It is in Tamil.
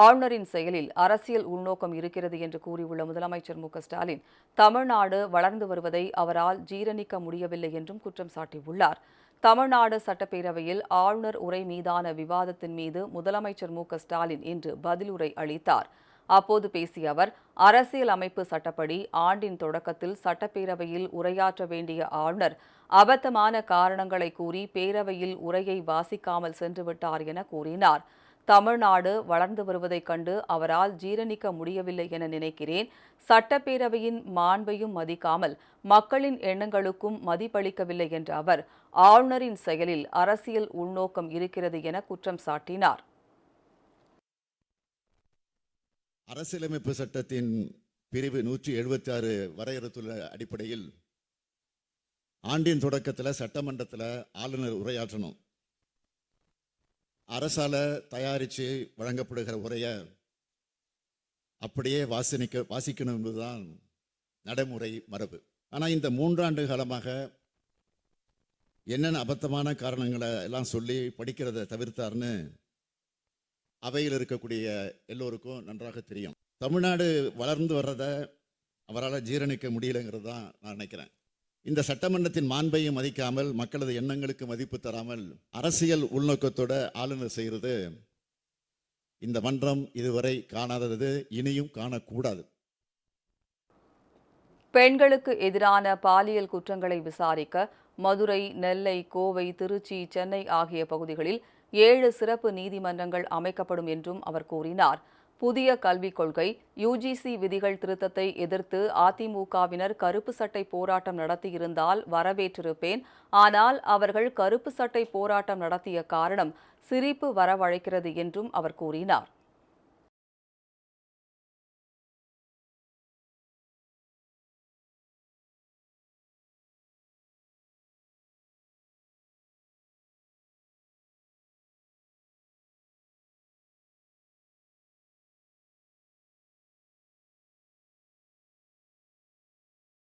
ஆளுநரின் செயலில் அரசியல் உள்நோக்கம் இருக்கிறது என்று கூறியுள்ள முதலமைச்சர் மு ஸ்டாலின் தமிழ்நாடு வளர்ந்து வருவதை அவரால் ஜீரணிக்க முடியவில்லை என்றும் குற்றம் சாட்டியுள்ளார். தமிழ்நாடு சட்டப்பேரவையில் ஆளுநர் உரை மீதான விவாதத்தின் மீது முதலமைச்சர் மு ஸ்டாலின் இன்று பதிலுரை அளித்தார். அப்போது பேசிய அவர் அரசியல் அமைப்பு சட்டப்படி ஆண்டின் தொடக்கத்தில் சட்டப்பேரவையில் உரையாற்ற வேண்டிய ஆளுநர் அபத்தமான காரணங்களை கூறி பேரவையில் உரையை வாசிக்காமல் சென்றுவிட்டார் என கூறினார். தமிழ்நாடு வளர்ந்து வருவதைக் கண்டு அவரால் ஜீரணிக்க முடியவில்லை என நினைக்கிறேன். சட்டப்பேரவையின் மாண்பையும் மதிக்காமல் மக்களின் எண்ணங்களுக்கும் மதிப்பளிக்கவில்லை என்ற அவர் ஆளுநரின் செயலில் அரசியல் உள்நோக்கம் இருக்கிறது என குற்றம் சாட்டினார். அரசியலமைப்பு சட்டத்தின் பிரிவு நூற்றி எழுபத்தி ஆறு வரையறுத்துள்ள அடிப்படையில் ஆண்டின் தொடக்கத்தில் சட்டமன்றத்தில் ஆளுநர் உரையாற்றணும். அரசால தயாரித்து வழங்கப்படுகிற உரையை அப்படியே வாசனிக்க வாசிக்கணும் என்பதுதான் நடைமுறை மரபு. ஆனால் இந்த மூன்றாண்டு காலமாக என்னென்ன அபத்தமான காரணங்களை எல்லாம் சொல்லி படிக்கிறத தவிர்த்தார்னு அவையில் இருக்கக்கூடிய எல்லோருக்கும் நன்றாக தெரியும். தமிழ்நாடு வளர்ந்து வர்றத அவரால் ஜீரணிக்க முடியலைங்கிறது தான் நான் நினைக்கிறேன். இந்த சட்டமன்றத்தின் மாண்பையும் மதிக்காமல் மக்களது எண்ணங்களுக்கு மதிப்பு தராமல் அரசியல் உள்நோக்கத்தோட ஆளுநர் செய்கிறது. இந்த மன்றம் இதுவரை காணாதது இனியும் காணக்கூடாது. பெண்களுக்கு எதிரான பாலியல் குற்றங்களை விசாரிக்க மதுரை நெல்லை கோவை திருச்சி சென்னை ஆகிய பகுதிகளில் ஏழு சிறப்பு நீதிமன்றங்கள் அமைக்கப்படும் என்றும் அவர் கூறினார். புதிய கல்விக் கொள்கை யுஜிசி விதிகள் திருத்தத்தை எதிர்த்து அதிமுகவினர் கருப்பு சட்டை போராட்டம் நடத்தியிருந்தால் வரவேற்றிருப்பேன். ஆனால் அவர்கள் கருப்பு சட்டை போராட்டம் நடத்திய காரணம் சிரிப்பு வரவழைக்கிறது என்றும் அவர் கூறினார்.